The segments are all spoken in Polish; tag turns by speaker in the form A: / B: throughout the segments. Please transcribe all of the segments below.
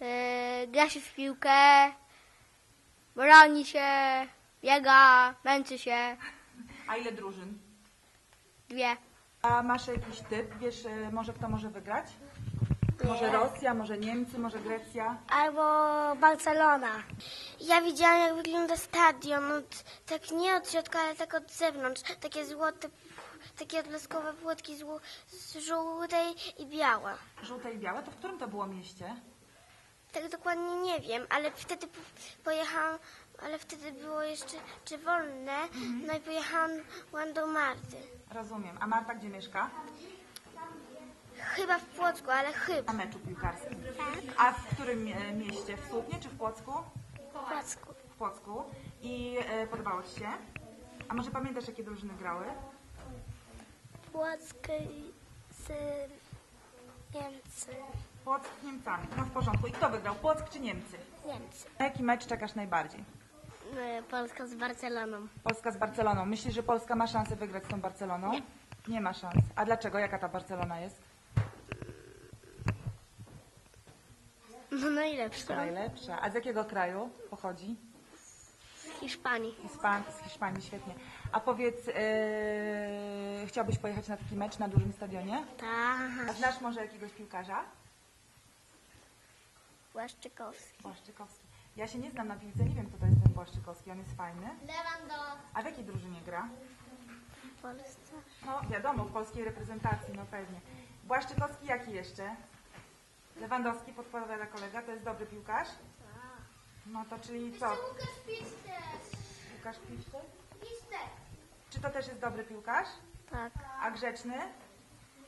A: Yy, gra się w piłkę, broni się, biega, męczy się.
B: A ile drużyn?
A: Dwie.
B: A masz jakiś typ? Wiesz, e, może kto może wygrać? Może Rosja, może Niemcy, może Grecja?
C: Albo Barcelona. Ja widziałam, jak wygląda stadion. Od, tak nie od środka, ale tak od zewnątrz. Takie złote, takie odblaskowe płotki zło, z żółtej i białe.
B: Żółte i białe? To w którym to było mieście?
C: Tak dokładnie nie wiem, ale wtedy po- pojechałam, ale wtedy było jeszcze czy wolne, no i pojechałam do Marty.
B: Rozumiem. A Marta gdzie mieszka?
C: Chyba w Płocku, ale chyba.
B: Na meczu piłkarskim. A w którym e, mieście? W Słupnie czy w Płocku?
C: W Płocku.
B: W Płocku. I e, podobało Ci się? A może pamiętasz, jakie drużyny grały?
C: Płock z Niemcy.
B: Płock z Niemcami. No w porządku. I kto wygrał? Płock czy Niemcy?
C: Niemcy.
B: Na jaki mecz czekasz najbardziej?
C: Polska z Barceloną.
B: Polska z Barceloną. Myślisz, że Polska ma szansę wygrać z tą Barceloną? Nie. Nie ma szans. A dlaczego? Jaka ta Barcelona jest?
C: No najlepsza.
B: Najlepsza. A z jakiego kraju pochodzi?
C: Hiszpanii.
B: Hispan z Hiszpanii, świetnie. A powiedz, yy, chciałbyś pojechać na taki mecz na dużym stadionie?
C: Tak.
B: A znasz może jakiegoś piłkarza?
C: Błaszczykowski.
B: Błaszczykowski. Ja się nie znam na piłce, nie wiem kto to jest ten Błaszczykowski, on jest fajny.
C: Lewando.
B: A w jakiej drużynie gra?
C: W Polsce.
B: No wiadomo, w polskiej reprezentacji, no pewnie. Błaszczykowski jaki jeszcze? Lewandowski, podpowiada kolega, to jest dobry piłkarz? No to czyli co? Łukasz Piszczek? Czy to też jest dobry piłkarz?
C: Tak.
B: A grzeczny?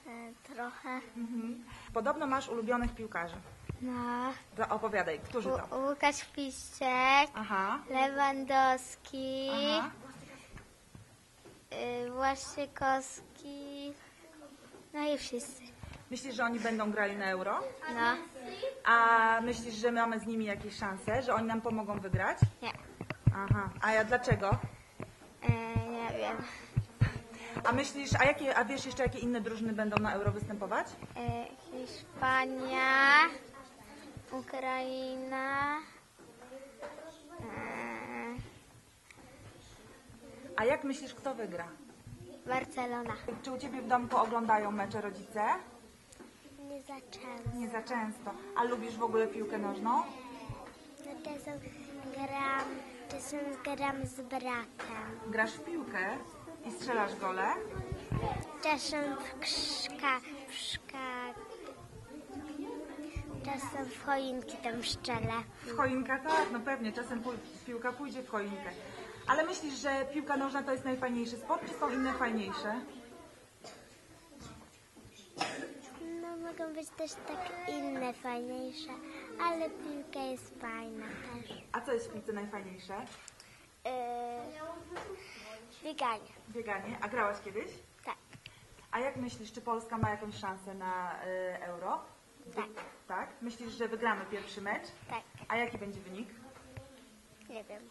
C: E, trochę.
B: Mhm. Podobno masz ulubionych piłkarzy.
A: No.
B: To opowiadaj, którzy to?
A: Ł- Łukasz Piszczek,
B: Aha,
A: Lewandowski,
B: aha.
A: Błaszczykowski, no i wszyscy.
B: Myślisz, że oni będą grali na euro?
A: No,
B: A myślisz, że mamy z nimi jakieś szanse, że oni nam pomogą wygrać?
A: nie,
B: Aha. A ja dlaczego?
A: yy, nie wiem.
B: A myślisz, a jakie, a wiesz jeszcze jakie inne drużyny będą na euro występować?
A: Yy, Hiszpania, Ukraina, yy,
B: A jak myślisz, kto wygra?
A: Barcelona.
B: Czy u Ciebie w domku oglądają mecze rodzice?
C: Nie zaczęłam.
B: Nie za często. A lubisz w ogóle piłkę nożną?
C: No czasem gram, czasem gram z bratem.
B: Grasz w piłkę i strzelasz gole?
C: Czasem w krzka, w szka, czasem w choinki tam szczelę.
B: W choinkę tak, no pewnie, czasem pój- piłka pójdzie w choinkę. Ale myślisz, że piłka nożna to jest najfajniejszy sport, czy są inne fajniejsze?
C: No mogą być też tak inne, fajniejsze, ale piłka jest fajna też.
B: A co jest w piłce najfajniejsze?
C: Yy, bieganie.
B: Bieganie. A grałaś kiedyś?
C: Tak.
B: A jak myślisz, czy Polska ma jakąś szansę na y, euro?
C: Tak.
B: Tak? Myślisz, że wygramy pierwszy mecz?
C: Tak.
B: A jaki będzie wynik?
C: Nie wiem.